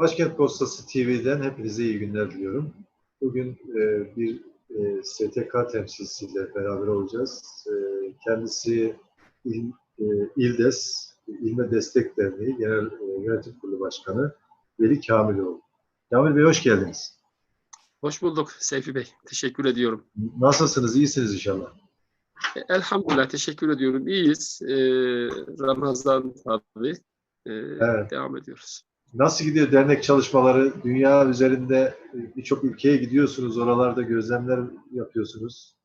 Başkent Postası TV'den hepinize iyi günler diliyorum. Bugün e, bir e, STK temsilcisiyle beraber olacağız. E, kendisi İl, e, İLDES, İlme Destek Derneği Genel e, Yönetim Kurulu Başkanı Veli Kamiloğlu. Kamil Bey hoş geldiniz. Hoş bulduk Seyfi Bey. Teşekkür ediyorum. Nasılsınız? İyisiniz inşallah. E, Elhamdülillah teşekkür ediyorum. İyiyiz. Ee, Ramazan tabii. Ee, Evet. Devam ediyoruz. Nasıl gidiyor dernek çalışmaları? Dünya üzerinde birçok ülkeye gidiyorsunuz. Oralarda gözlemler yapıyorsunuz.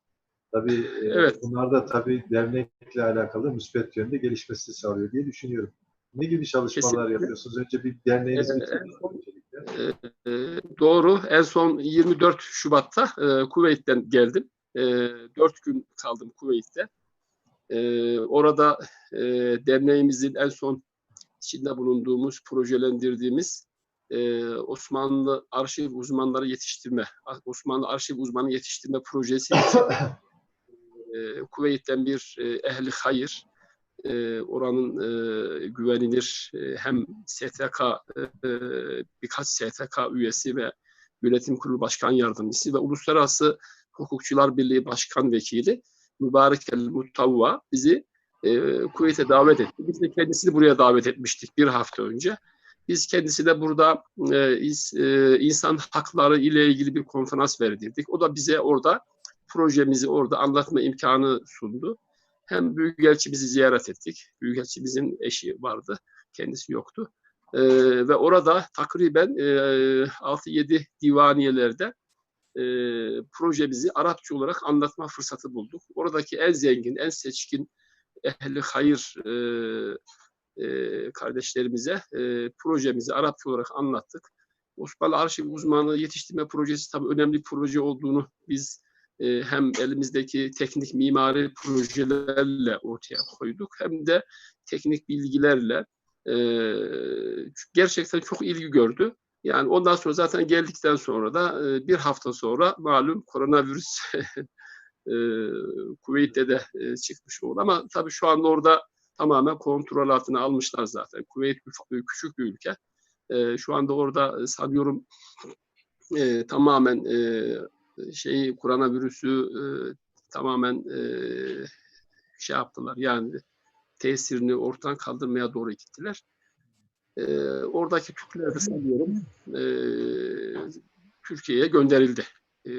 Tabii e, Evet. bunlar da tabii dernekle alakalı müspet yönde gelişmesini sağlıyor diye düşünüyorum. Ne gibi çalışmalar Kesinlikle. yapıyorsunuz? Önce bir derneğinizi Ee, öncelikle. Ee, doğru. En son 24 Şubat'ta e, Kuveyt'ten geldim. E, 4 gün kaldım Kuveyt'te. E, orada e, derneğimizin en son içinde bulunduğumuz, projelendirdiğimiz e, Osmanlı arşiv uzmanları yetiştirme, Osmanlı arşiv uzmanı yetiştirme projesi için e, Kuveyt'ten bir e, ehli hayır, e, oranın e, güvenilir e, hem STK e, birkaç STK üyesi ve yönetim kurulu başkan yardımcısı ve Uluslararası Hukukçular Birliği Başkan Vekili Mübarek El Mutavva bizi e, Kuveyt'e davet etti. Biz de kendisini buraya davet etmiştik bir hafta önce. Biz kendisine burada e, e, insan hakları ile ilgili bir konferans verdirdik. O da bize orada projemizi orada anlatma imkanı sundu. Hem Büyükelçimizi ziyaret ettik. Büyükelçimizin eşi vardı. Kendisi yoktu. Ee, ve orada takriben e, 6-7 divaniyelerde e, projemizi Arapça olarak anlatma fırsatı bulduk. Oradaki en zengin, en seçkin ehli hayır e, e, kardeşlerimize e, projemizi Arapça olarak anlattık. Osmanlı Arşiv Uzmanı Yetiştirme Projesi tabii önemli proje olduğunu biz e, hem elimizdeki teknik mimari projelerle ortaya koyduk hem de teknik bilgilerle e, gerçekten çok ilgi gördü. Yani ondan sonra zaten geldikten sonra da e, bir hafta sonra malum koronavirüs e, Kuveyt'te de e, çıkmış oldu. Ama tabii şu anda orada tamamen kontrol altına almışlar zaten. Kuveyt küçük bir ülke. E, şu anda orada e, sanıyorum e, tamamen e, şeyi koronavirüsü e, tamamen e, şey yaptılar yani tesirini ortadan kaldırmaya doğru gittiler. E, oradaki Türkler de sanıyorum e, Türkiye'ye gönderildi. E,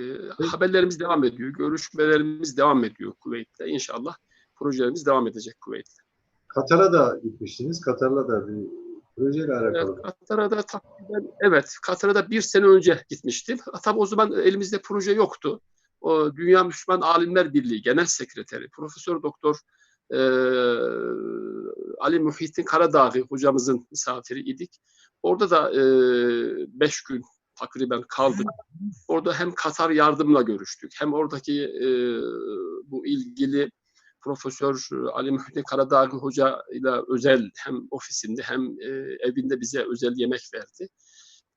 haberlerimiz devam ediyor, görüşmelerimiz devam ediyor Kuveyt'te. İnşallah projelerimiz devam edecek Kuveyt'te. Katar'a da gitmiştiniz. Katar'la da bir projeyle Evet, alakalı. Katar'a da takriben, evet, Katar'a da bir sene önce gitmiştim. Tabii o zaman elimizde proje yoktu. O Dünya Müslüman Alimler Birliği Genel Sekreteri, Profesör Doktor e, Ali Muhittin Karadağ hocamızın misafiri idik. Orada da e, beş gün takriben kaldık. Orada hem Katar yardımla görüştük, hem oradaki e, bu ilgili Profesör Ali Muhittin Karadağ Hoca ile özel hem ofisinde hem e, evinde bize özel yemek verdi.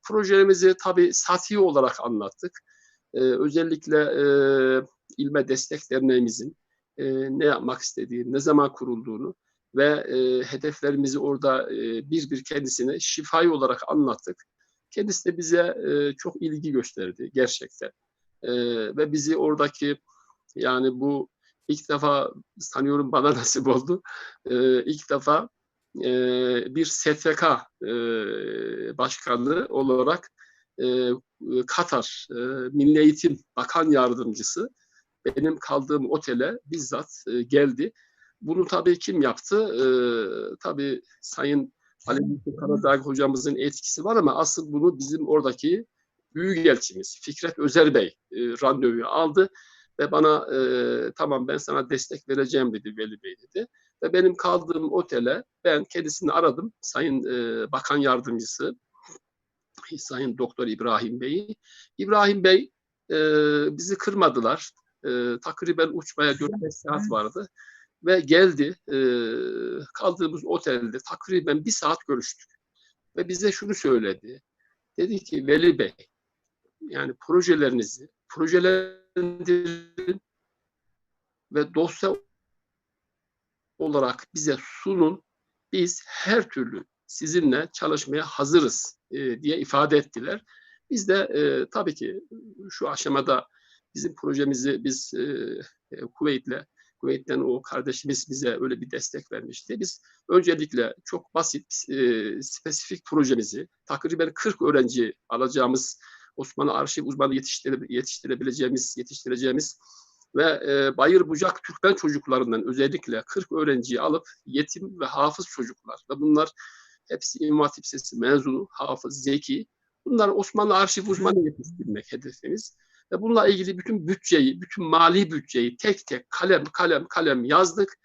Projelerimizi tabii sati olarak anlattık. E, özellikle e, İlme Destek Derneğimizin e, ne yapmak istediğini, ne zaman kurulduğunu ve e, hedeflerimizi orada e, bir bir kendisine şifai olarak anlattık. Kendisi de bize e, çok ilgi gösterdi gerçekten. E, ve bizi oradaki yani bu ilk defa sanıyorum bana nasip oldu. Ee, ilk defa e, bir STK e, başkanlığı olarak e, Katar e, Milli Eğitim Bakan Yardımcısı benim kaldığım otele bizzat e, geldi. Bunu tabii kim yaptı? E, tabii Sayın Ali Muhsin Karadağ hocamızın etkisi var ama asıl bunu bizim oradaki Büyükelçimiz Fikret Özer Bey e, randevuyu aldı ve bana e, tamam ben sana destek vereceğim dedi Veli Bey dedi. Ve benim kaldığım otele ben kendisini aradım. Sayın e, Bakan Yardımcısı Sayın Doktor İbrahim Bey'i. İbrahim Bey e, bizi kırmadılar. E, takriben uçmaya 4-5 saat vardı. Ve geldi. E, kaldığımız otelde takriben bir saat görüştük. Ve bize şunu söyledi. Dedi ki Veli Bey yani projelerinizi projelendirin ve dosya olarak bize sunun. Biz her türlü sizinle çalışmaya hazırız e, diye ifade ettiler. Biz de e, tabii ki şu aşamada bizim projemizi biz e, e, Kuveyt'le Kuveyt'ten o kardeşimiz bize öyle bir destek vermişti. Biz öncelikle çok basit, e, spesifik projemizi takriben 40 öğrenci alacağımız Osmanlı arşiv uzmanı yetiştire, yetiştirebileceğimiz, yetiştireceğimiz ve e, Bayır Bucak Türkmen çocuklarından özellikle 40 öğrenciyi alıp yetim ve hafız çocuklar ve bunlar hepsi İmam Hatip Lisesi mezunu, hafız, zeki. Bunlar Osmanlı arşiv uzmanı yetiştirmek hedefimiz. Ve bununla ilgili bütün bütçeyi, bütün mali bütçeyi tek tek kalem kalem kalem yazdık.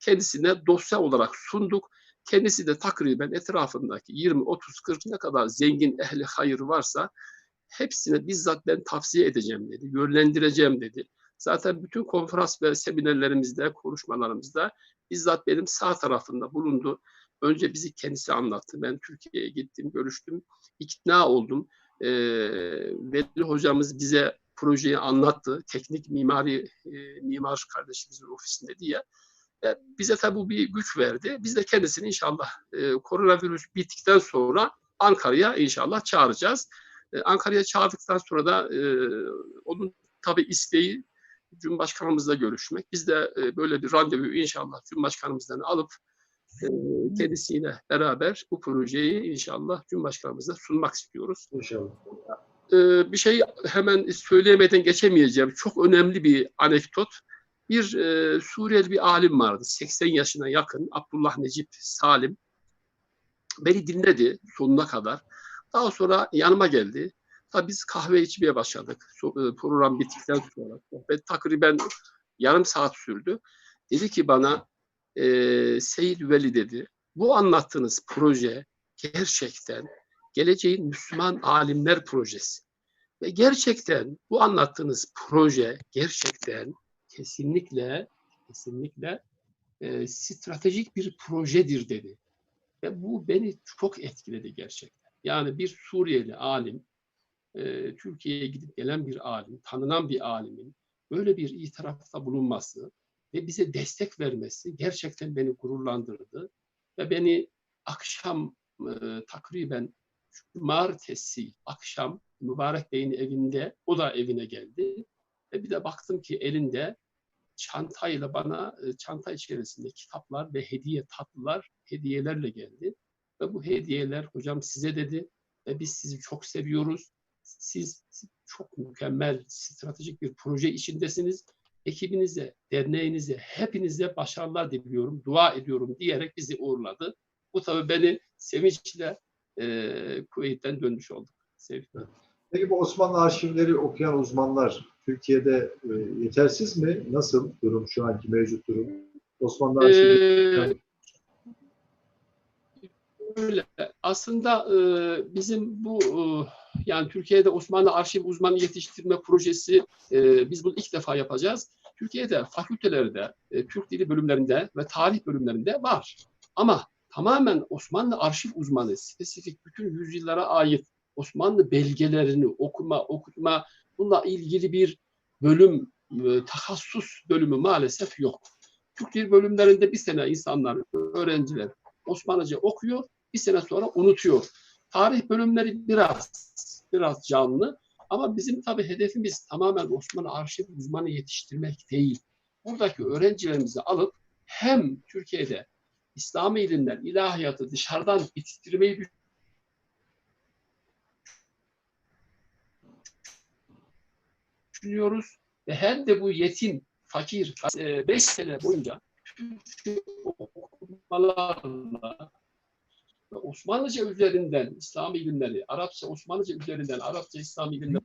Kendisine dosya olarak sunduk. Kendisi de takriben etrafındaki 20, 30, 40 ne kadar zengin ehli hayır varsa hepsine bizzat ben tavsiye edeceğim dedi, yönlendireceğim dedi. Zaten bütün konferans ve seminerlerimizde, konuşmalarımızda bizzat benim sağ tarafında bulundu. Önce bizi kendisi anlattı. Ben Türkiye'ye gittim, görüştüm, ikna oldum. Ee, Veli hocamız bize projeyi anlattı. Teknik mimari e, mimar kardeşimizin ofisinde diye. E, bize tabi bu bir güç verdi. Biz de kendisini inşallah e, koronavirüs bittikten sonra Ankara'ya inşallah çağıracağız. E, Ankara'ya çağırdıktan sonra da e, onun tabi isteği Cumhurbaşkanımızla görüşmek. Biz de e, böyle bir randevu inşallah Cumhurbaşkanımızdan alıp e, kendisiyle beraber bu projeyi inşallah Cumhurbaşkanımıza sunmak istiyoruz. İnşallah. E, bir şey hemen söyleyemeden geçemeyeceğim. Çok önemli bir anekdot. Bir e, Suriyeli bir alim vardı. 80 yaşına yakın Abdullah Necip Salim. Beni dinledi sonuna kadar. Daha sonra yanıma geldi. Tabii biz kahve içmeye başladık. E, program bittikten sonra. Sohbet takriben yarım saat sürdü. Dedi ki bana e, Seyyid Veli dedi. Bu anlattığınız proje gerçekten geleceğin Müslüman alimler projesi. Ve gerçekten bu anlattığınız proje gerçekten kesinlikle kesinlikle e, stratejik bir projedir dedi. Ve bu beni çok etkiledi gerçekten. Yani bir Suriyeli alim, e, Türkiye'ye gidip gelen bir alim, tanınan bir alimin böyle bir itirafta bulunması ve bize destek vermesi gerçekten beni gururlandırdı. Ve beni akşam e, takriben cumartesi akşam Mübarek Bey'in evinde, o da evine geldi. Ve bir de baktım ki elinde çantayla bana e, çanta içerisinde kitaplar ve hediye tatlılar hediyelerle geldi. Ve bu hediyeler hocam size dedi ve biz sizi çok seviyoruz. Siz çok mükemmel stratejik bir proje içindesiniz. Ekibinize, derneğinize, hepinize başarılar diliyorum, dua ediyorum diyerek bizi uğurladı. Bu tabii beni sevinçle e, Kuveyt'ten dönmüş olduk. Sevgiler. Peki bu Osmanlı arşivleri okuyan uzmanlar Türkiye'de e, yetersiz mi? Nasıl durum şu anki mevcut durum? Osmanlı arşivleri Ee, öyle. Aslında e, bizim bu e, yani Türkiye'de Osmanlı arşiv uzmanı yetiştirme projesi e, biz bunu ilk defa yapacağız. Türkiye'de fakültelerde, e, Türk dili bölümlerinde ve tarih bölümlerinde var. Ama tamamen Osmanlı arşiv uzmanı spesifik bütün yüzyıllara ait Osmanlı belgelerini okuma, okutma bununla ilgili bir bölüm, e, bölümü maalesef yok. Türk dil bölümlerinde bir sene insanlar, öğrenciler Osmanlıca okuyor, bir sene sonra unutuyor. Tarih bölümleri biraz biraz canlı ama bizim tabii hedefimiz tamamen Osmanlı arşiv uzmanı yetiştirmek değil. Buradaki öğrencilerimizi alıp hem Türkiye'de İslami ilimler, ilahiyatı dışarıdan yetiştirmeyi düşünüyoruz ve hem de bu yetim, fakir 5 sene boyunca okumalarla Osmanlıca üzerinden İslami ilimleri, Arapça, Osmanlıca üzerinden Arapça, İslami ilimleri,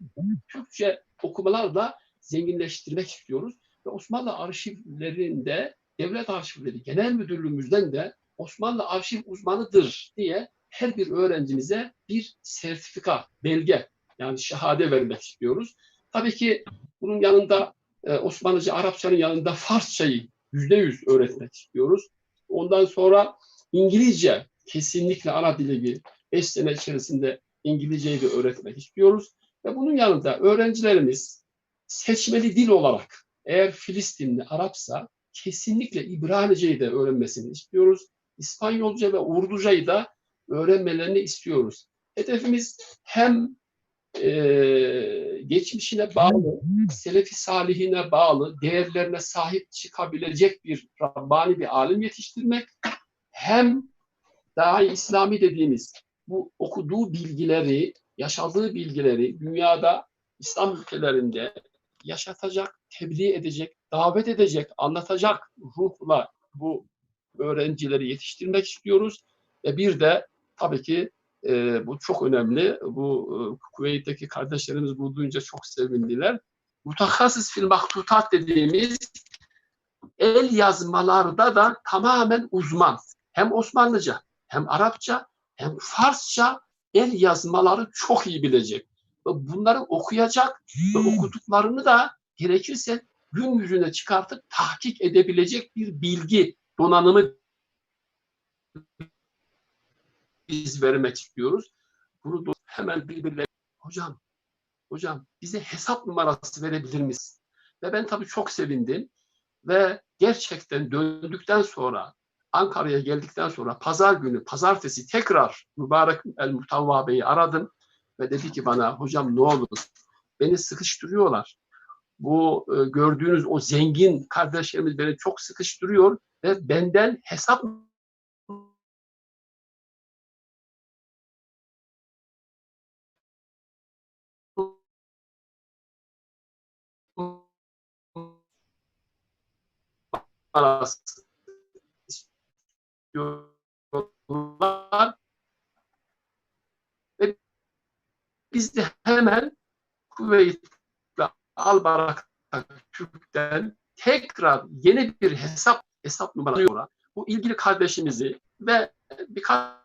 Türkçe okumalarla zenginleştirmek istiyoruz. Ve Osmanlı arşivlerinde, devlet arşivleri genel müdürlüğümüzden de Osmanlı arşiv uzmanıdır diye her bir öğrencimize bir sertifika, belge yani şehade vermek istiyoruz. Tabii ki bunun yanında e, Osmanlıca, Arapçanın yanında Farsçayı yüzde yüz öğretmek istiyoruz. Ondan sonra İngilizce kesinlikle ana dili bir beş sene içerisinde İngilizceyi de öğretmek istiyoruz. Ve bunun yanında öğrencilerimiz seçmeli dil olarak eğer Filistinli Arapsa kesinlikle İbranice'yi de öğrenmesini istiyoruz. İspanyolca ve Urduca'yı da öğrenmelerini istiyoruz. hedefimiz hem e, geçmişine bağlı, selefi salihine bağlı, değerlerine sahip çıkabilecek bir Rabbani bir alim yetiştirmek, hem daha İslami dediğimiz bu okuduğu bilgileri, yaşadığı bilgileri dünyada İslam ülkelerinde yaşatacak, tebliğ edecek, davet edecek, anlatacak ruhla bu öğrencileri yetiştirmek istiyoruz. Ve bir de tabii ki e, bu çok önemli. Bu e, Kuveyt'teki kardeşlerimiz bunu duyunca çok sevindiler. Mutakassis fil maktutat dediğimiz el yazmalarda da tamamen uzman. Hem Osmanlıca, hem Arapça, hem Farsça el yazmaları çok iyi bilecek. Ve bunları okuyacak ve okuduklarını da gerekirse gün yüzüne çıkartıp tahkik edebilecek bir bilgi donanımı biz vermek istiyoruz. Bunu da hemen birbirine hocam hocam bize hesap numarası verebilir misin? Ve ben tabii çok sevindim ve gerçekten döndükten sonra Ankara'ya geldikten sonra pazar günü, pazartesi tekrar Mübarek El Muhtavva Bey'i aradım ve dedi ki bana hocam ne olur beni sıkıştırıyorlar. Bu e, gördüğünüz o zengin kardeşlerimiz beni çok sıkıştırıyor ve benden hesap istiyorlar. Ve biz de hemen Kuveyt ve Albarak'ta Türk'ten tekrar yeni bir hesap hesap numarası bu ilgili kardeşimizi ve birkaç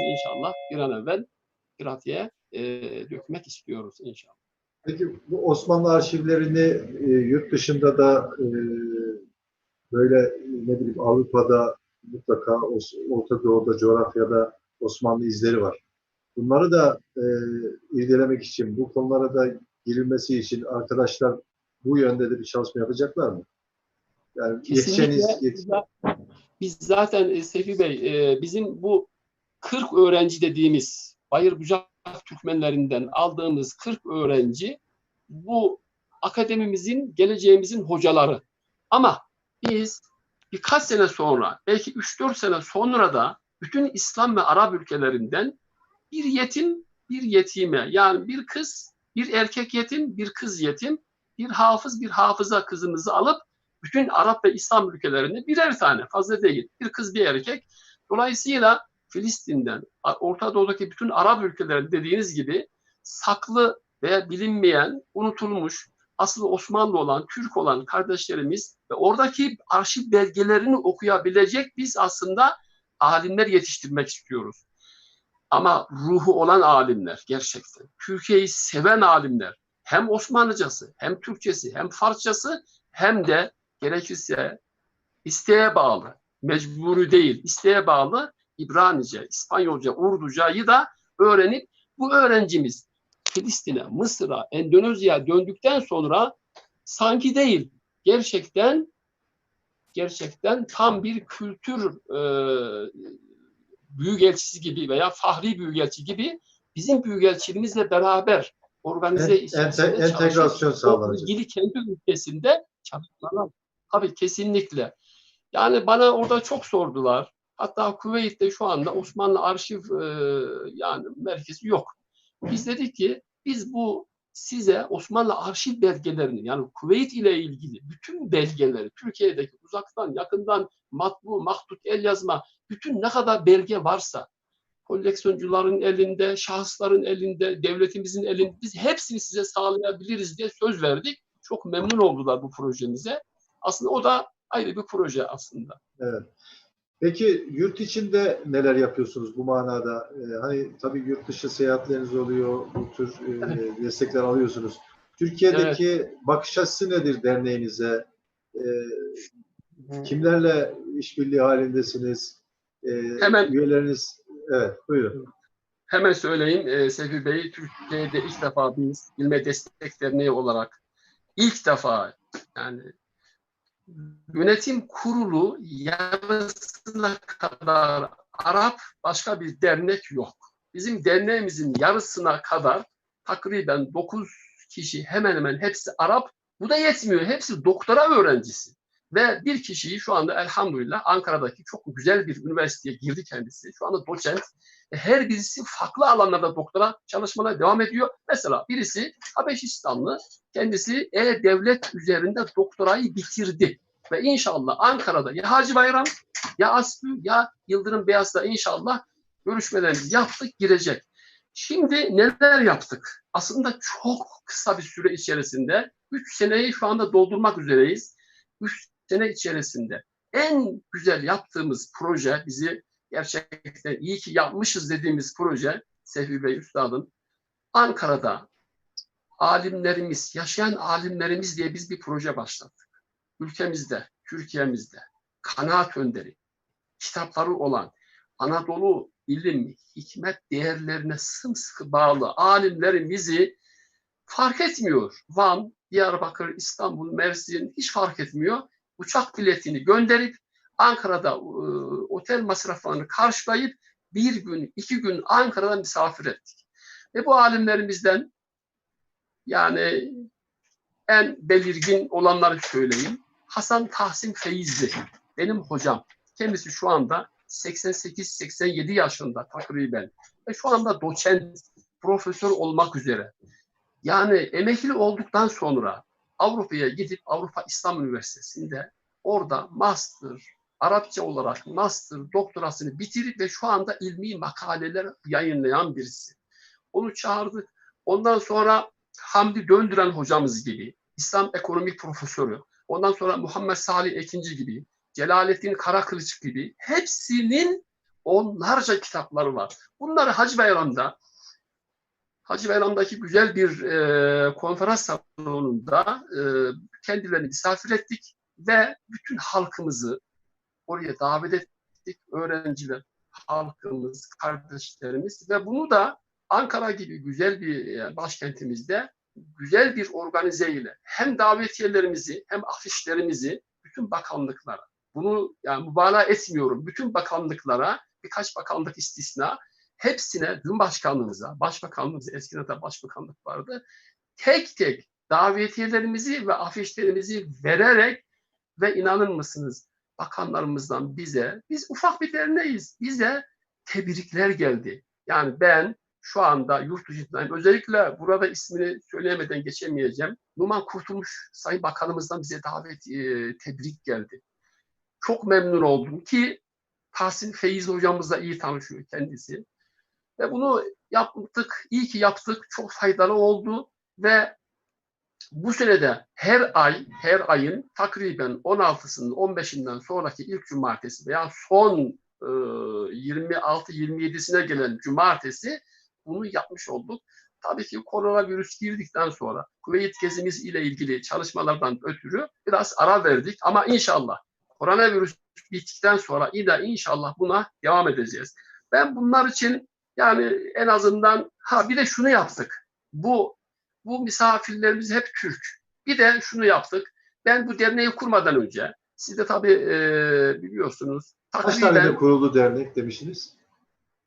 inşallah bir an evvel pratiğe e, dökmek istiyoruz inşallah. Peki bu Osmanlı arşivlerini e, yurt dışında da e, böyle ne bileyim Avrupa'da mutlaka Orta Doğu'da coğrafyada Osmanlı izleri var. Bunları da e, irdelemek için, bu konulara da girilmesi için arkadaşlar bu yönde de bir çalışma yapacaklar mı? Yani yetişeniz, Kesinlikle yet- biz za- biz zaten e, Sefi Bey e, bizim bu 40 öğrenci dediğimiz Bayır Bucak Türkmenlerinden aldığımız 40 öğrenci bu akademimizin geleceğimizin hocaları. Ama biz birkaç sene sonra belki 3-4 sene sonra da bütün İslam ve Arap ülkelerinden bir yetim bir yetime yani bir kız bir erkek yetim bir kız yetim bir hafız bir hafıza kızımızı alıp bütün Arap ve İslam ülkelerinde birer tane fazla değil bir kız bir erkek. Dolayısıyla Filistin'den Orta Doğu'daki bütün Arap ülkeleri dediğiniz gibi saklı veya bilinmeyen unutulmuş asıl Osmanlı olan Türk olan kardeşlerimiz ve oradaki arşiv belgelerini okuyabilecek biz aslında alimler yetiştirmek istiyoruz. Ama ruhu olan alimler gerçekten. Türkiye'yi seven alimler. Hem Osmanlıcası, hem Türkçesi, hem Farsçası hem de gerekirse isteğe bağlı, mecburi değil, isteğe bağlı İbranice, İspanyolca, Urducayı da öğrenip bu öğrencimiz Filistin'e, Mısır'a, Endonezya'ya döndükten sonra sanki değil, gerçekten gerçekten tam bir kültür e, büyükelçisi gibi veya fahri büyükelçi gibi bizim büyükelçiliğimizle beraber organize En- ente- entegrasyon sağlanacak. ilgili kendi ülkesinde çalışmalar. Tabii kesinlikle. Yani bana orada çok sordular. Hatta Kuveyt'te şu anda Osmanlı Arşiv e, yani merkezi yok. Biz dedik ki biz bu size Osmanlı arşiv belgelerini yani Kuveyt ile ilgili bütün belgeleri Türkiye'deki uzaktan yakından matbu, mahdut, el yazma bütün ne kadar belge varsa koleksiyoncuların elinde, şahısların elinde, devletimizin elinde biz hepsini size sağlayabiliriz diye söz verdik. Çok memnun oldular bu projemize. Aslında o da ayrı bir proje aslında. Evet. Peki yurt içinde neler yapıyorsunuz bu manada? Ee, hani tabii yurt dışı seyahatleriniz oluyor, bu tür e, destekler alıyorsunuz. Türkiye'deki bakış açısı nedir derneğinize? Ee, kimlerle işbirliği halindesiniz? Ee, Hemen- üyeleriniz, evet buyurun. Hemen söyleyeyim e, Sefi Bey, Türkiye'de ilk defa biz Bilme Destek Derneği olarak ilk defa yani yönetim kurulu yarısına kadar Arap başka bir dernek yok. Bizim derneğimizin yarısına kadar takriben 9 kişi hemen hemen hepsi Arap. Bu da yetmiyor. Hepsi doktora öğrencisi. Ve bir kişiyi şu anda elhamdülillah Ankara'daki çok güzel bir üniversiteye girdi kendisi. Şu anda doçent. E, her birisi farklı alanlarda doktora çalışmalarına devam ediyor. Mesela birisi Habeşistanlı. Kendisi e-devlet üzerinde doktorayı bitirdi. Ve inşallah Ankara'da ya Hacı Bayram ya Aslı ya Yıldırım Beyaz'da inşallah görüşmelerimizi yaptık girecek. Şimdi neler yaptık? Aslında çok kısa bir süre içerisinde 3 seneyi şu anda doldurmak üzereyiz. 3 sene içerisinde en güzel yaptığımız proje bizi gerçekten iyi ki yapmışız dediğimiz proje Sehvi Bey Üstad'ın Ankara'da alimlerimiz, yaşayan alimlerimiz diye biz bir proje başlattık. Ülkemizde, Türkiye'mizde kanaat önderi, kitapları olan Anadolu ilim, hikmet değerlerine sımsıkı bağlı alimlerimizi fark etmiyor. Van, Diyarbakır, İstanbul, Mersin hiç fark etmiyor. Uçak biletini gönderip Ankara'da e, otel masraflarını karşılayıp bir gün, iki gün Ankara'da misafir ettik. Ve bu alimlerimizden yani en belirgin olanları söyleyeyim. Hasan Tahsin Feyizli, benim hocam. Kendisi şu anda 88-87 yaşında takriben. Ve şu anda doçent, profesör olmak üzere. Yani emekli olduktan sonra Avrupa'ya gidip Avrupa İslam Üniversitesi'nde orada master, Arapça olarak master doktorasını bitirip ve şu anda ilmi makaleler yayınlayan birisi. Onu çağırdık. Ondan sonra Hamdi Döndüren hocamız gibi, İslam ekonomik profesörü, ondan sonra Muhammed Salih Ekinci gibi, Celalettin Karakılıç gibi hepsinin onlarca kitapları var. Bunları Hacı Bayram'da Hacı Bayram'daki güzel bir e, konferans salonunda e, kendilerini misafir ettik ve bütün halkımızı oraya davet ettik. Öğrenciler, halkımız, kardeşlerimiz ve bunu da Ankara gibi güzel bir başkentimizde güzel bir organize ile hem davetiyelerimizi hem afişlerimizi bütün bakanlıklara bunu yani mübalağa etmiyorum. Bütün bakanlıklara birkaç bakanlık istisna hepsine Cumhurbaşkanlığımıza, Başbakanlığımıza eskiden de Başbakanlık vardı. Tek tek davetiyelerimizi ve afişlerimizi vererek ve inanır mısınız bakanlarımızdan bize, biz ufak bir derneğiz, bize tebrikler geldi. Yani ben şu anda yurt dışındayım. Özellikle burada ismini söyleyemeden geçemeyeceğim. Numan Kurtulmuş Sayın Bakanımızdan bize davet, e, tebrik geldi. Çok memnun oldum ki Tahsin Feyiz hocamızla iyi tanışıyor kendisi. Ve bunu yaptık, iyi ki yaptık, çok faydalı oldu ve bu senede her ay, her ayın takriben 16'sının 15'inden sonraki ilk cumartesi veya son e, 26-27'sine gelen cumartesi bunu yapmış olduk. Tabii ki koronavirüs girdikten sonra Kuveyt gezimiz ile ilgili çalışmalardan ötürü biraz ara verdik ama inşallah koronavirüs bittikten sonra yine inşallah buna devam edeceğiz. Ben bunlar için yani en azından ha bir de şunu yaptık. Bu bu misafirlerimiz hep Türk. Bir de şunu yaptık. Ben bu derneği kurmadan önce siz de tabii e, biliyorsunuz. Kaç tane kuruldu dernek demiştiniz?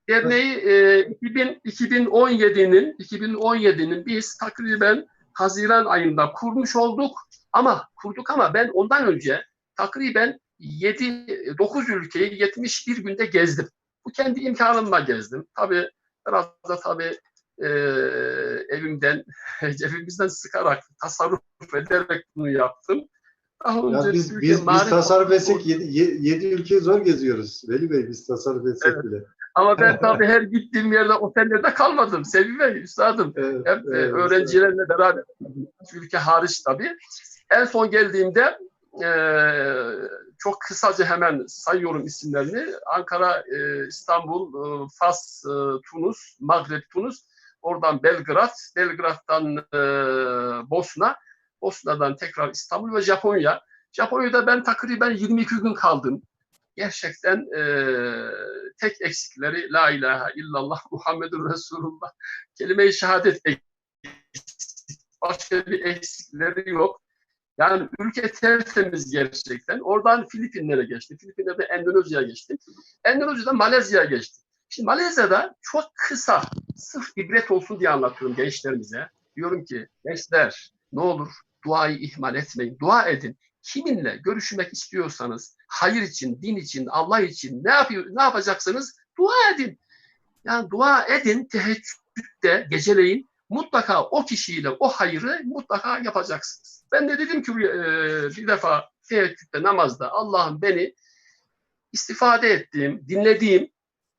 Derneği e, 2000, 2017'nin 2017'nin biz takriben Haziran ayında kurmuş olduk ama kurduk ama ben ondan önce takriben 7 9 ülkeyi 71 günde gezdim. Bu kendi imkanımla gezdim. Tabii biraz da tabii e, evimden, cebimizden sıkarak, tasarruf ederek bunu yaptım. Daha önce biz, biz, biz tasarruf etsek 7 ülke zor geziyoruz. Veli Bey biz tasarruf etsek evet. bile. Ama ben tabii her gittiğim yerde otellerde kalmadım. Sevgi Bey, üstadım. Evet, Hep e, evet, öğrencilerle beraber, ülke hariç tabii. En son geldiğimde e, çok kısaca hemen sayıyorum isimlerini. Ankara, e, İstanbul, e, Fas, e, Tunus, Maghreb, Tunus. Oradan Belgrad, Belgrad'dan e, Bosna, Bosna'dan tekrar İstanbul ve Japonya. Japonya'da ben takriben 22 gün kaldım. Gerçekten e, tek eksikleri La ilahe illallah Muhammedun Resulullah kelime-i şehadet. Başka bir eksikleri yok. Yani ülke tertemiz gerçekten. Oradan Filipinlere geçti. Filipinler'de Endonezya'ya geçtim. Endonezya'dan Malezya'ya geçtim. Şimdi Malezya'da çok kısa, sırf ibret olsun diye anlatıyorum gençlerimize. Diyorum ki gençler ne olur duayı ihmal etmeyin. Dua edin. Kiminle görüşmek istiyorsanız hayır için, din için, Allah için ne yapıyor, ne yapacaksınız? Dua edin. Yani dua edin teheccüde geceleyin mutlaka o kişiyle o hayırı mutlaka yapacaksınız. Ben de dedim ki e, bir defa teheccüde namazda Allah'ım beni istifade ettiğim, dinlediğim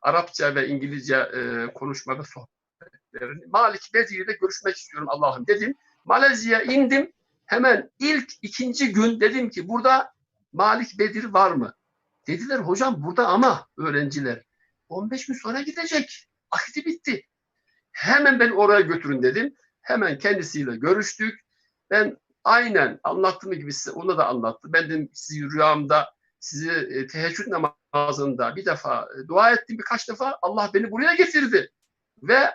Arapça ve İngilizce e, konuşmada sohbetlerini Malik Bedir'de görüşmek istiyorum Allah'ım dedim. Malezya'ya indim. Hemen ilk ikinci gün dedim ki burada Malik Bedir var mı? Dediler hocam burada ama öğrenciler 15 gün sonra gidecek. Akdi bitti. Hemen beni oraya götürün dedim. Hemen kendisiyle görüştük. Ben aynen anlattığım gibi size ona da anlattı. Ben dedim sizi rüyamda sizi e, teheccüd namazında bir defa e, dua ettim birkaç defa. Allah beni buraya getirdi. Ve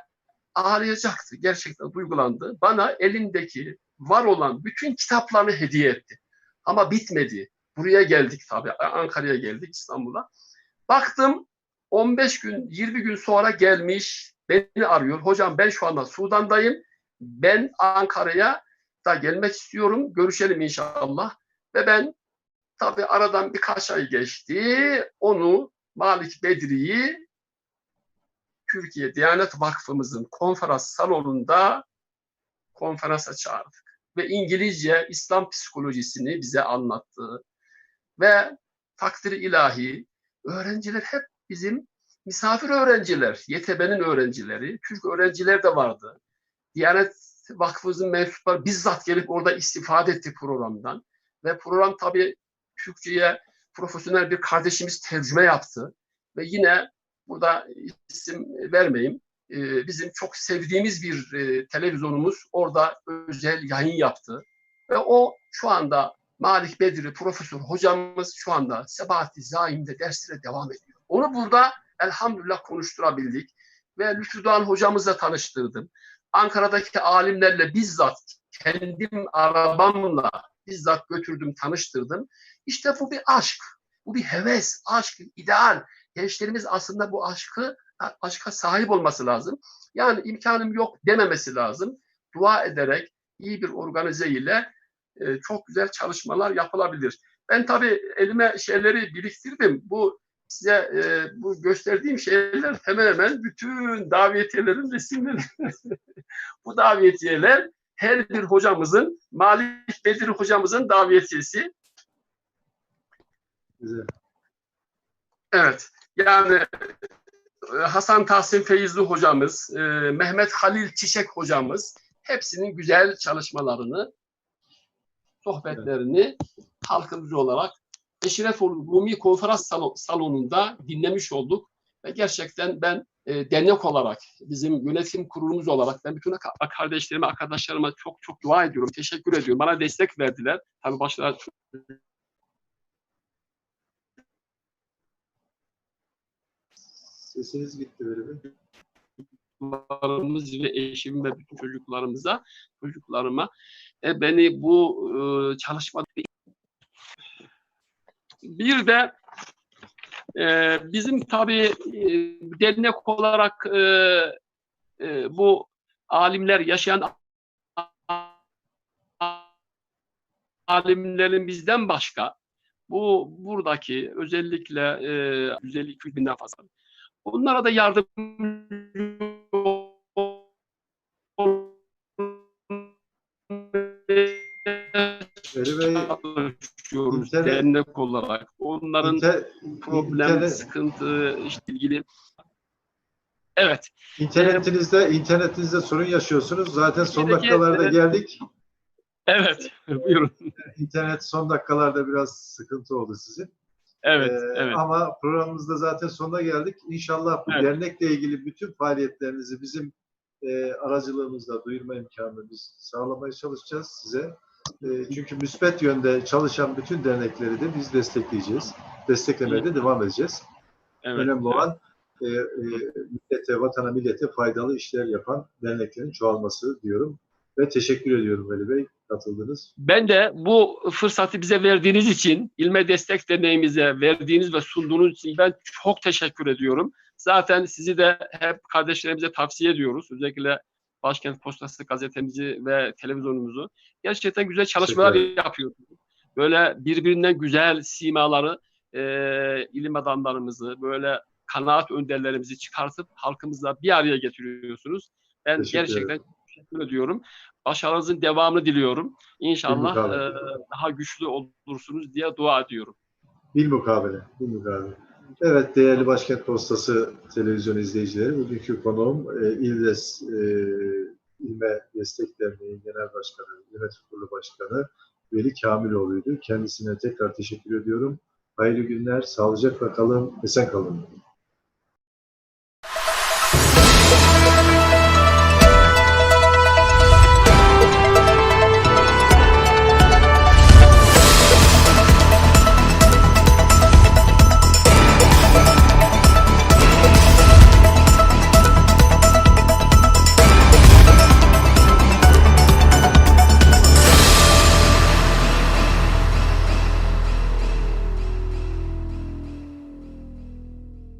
ağlayacaktı. Gerçekten duygulandı. Bana elindeki var olan bütün kitaplarını hediye etti. Ama bitmedi. Buraya geldik tabii. Ankara'ya geldik İstanbul'a. Baktım 15 gün, 20 gün sonra gelmiş. Beni arıyor. Hocam ben şu anda Sudan'dayım. Ben Ankara'ya da gelmek istiyorum. Görüşelim inşallah. Ve ben tabii aradan birkaç ay geçti. Onu Malik Bedri'yi Türkiye Diyanet Vakfımızın konferans salonunda konferansa çağırdık. Ve İngilizce İslam psikolojisini bize anlattı. Ve takdiri ilahi öğrenciler hep bizim misafir öğrenciler, YTB'nin öğrencileri, Türk öğrenciler de vardı. Diyanet Vakfımızın mensupları bizzat gelip orada istifade etti programdan. Ve program tabii Türkçe'ye profesyonel bir kardeşimiz tercüme yaptı. Ve yine burada isim vermeyeyim. E, bizim çok sevdiğimiz bir e, televizyonumuz orada özel yayın yaptı. Ve o şu anda Malik Bedri Profesör hocamız şu anda Sebahati Zaim'de derslere devam ediyor. Onu burada elhamdülillah konuşturabildik. Ve Lütfü Doğan hocamızla tanıştırdım. Ankara'daki alimlerle bizzat kendim arabamla bizzat götürdüm, tanıştırdım. İşte bu bir aşk, bu bir heves, aşk, ideal. Gençlerimiz aslında bu aşkı aşka sahip olması lazım. Yani imkanım yok dememesi lazım. Dua ederek iyi bir organize ile e, çok güzel çalışmalar yapılabilir. Ben tabii elime şeyleri biriktirdim. Bu size e, bu gösterdiğim şeyler hemen hemen bütün davetiyelerin resimleri. bu davetiyeler her bir hocamızın, Malik Bedir hocamızın davetiyesi. Güzel. Evet. Yani Hasan Tahsin Feyizli hocamız, e, Mehmet Halil Çiçek hocamız hepsinin güzel çalışmalarını, sohbetlerini halkımız olarak Eşrefoğlu Rumi Konferans Salonu'nda dinlemiş olduk. Ve gerçekten ben e, dernek olarak, bizim yönetim kurulumuz olarak ben bütün kardeşlerime, arkadaşlarıma çok çok dua ediyorum, teşekkür ediyorum. Bana destek verdiler. Tabii başta Sesiniz gitti böyle bir. ve eşim ve bütün çocuklarımıza, çocuklarıma e, beni bu e, çalışma bir de e, bizim tabii e, dernek olarak e, e, bu alimler yaşayan alimlerin bizden başka bu buradaki özellikle e, 150-200 binden fazla onlara da yardımcı çalışıyoruz dernek olarak. Onların inter, problem, internet- sıkıntı işte ilgili. Evet. internetinizde internetinizde sorun yaşıyorsunuz. Zaten son Türkiye'deki- dakikalarda geldik. Evet. Buyurun. İnternet son dakikalarda biraz sıkıntı oldu sizin. Evet. Ee, evet. Ama programımızda zaten sonuna geldik. İnşallah bu Evet. dernekle ilgili bütün faaliyetlerinizi bizim e, aracılığımızla duyurma imkanını biz sağlamaya çalışacağız size. E, çünkü müspet yönde çalışan bütün dernekleri de biz destekleyeceğiz. Desteklemeye de devam edeceğiz. evet. Önemli evet. olan e, e, millete, vatana, millete faydalı işler yapan derneklerin çoğalması diyorum. Ve teşekkür ediyorum Veli Bey, katıldınız. Ben de bu fırsatı bize verdiğiniz için, İlme Destek Derneğimize verdiğiniz ve sunduğunuz için ben çok teşekkür ediyorum. Zaten sizi de hep kardeşlerimize tavsiye ediyoruz. Özellikle Başkent Postası gazetemizi ve televizyonumuzu. Gerçekten güzel çalışmalar yapıyorsunuz. Böyle birbirinden güzel simaları, e, ilim adamlarımızı, böyle kanaat önderlerimizi çıkartıp halkımızla bir araya getiriyorsunuz. Ben Teşekkür gerçekten teşekkür ediyorum. Başarınızın devamını diliyorum. İnşallah e, daha güçlü olursunuz diye dua ediyorum. Bilmukabele, bilmukabele. Evet değerli Başkent Postası televizyon izleyicileri, bugünkü konuğum e, İLDES e, İlme Destek Derneği Genel Başkanı, Yönetim Kurulu Başkanı Veli Kamiloğlu'ydu. Kendisine tekrar teşekkür ediyorum. Hayırlı günler, sağlıcakla kalın, esen kalın.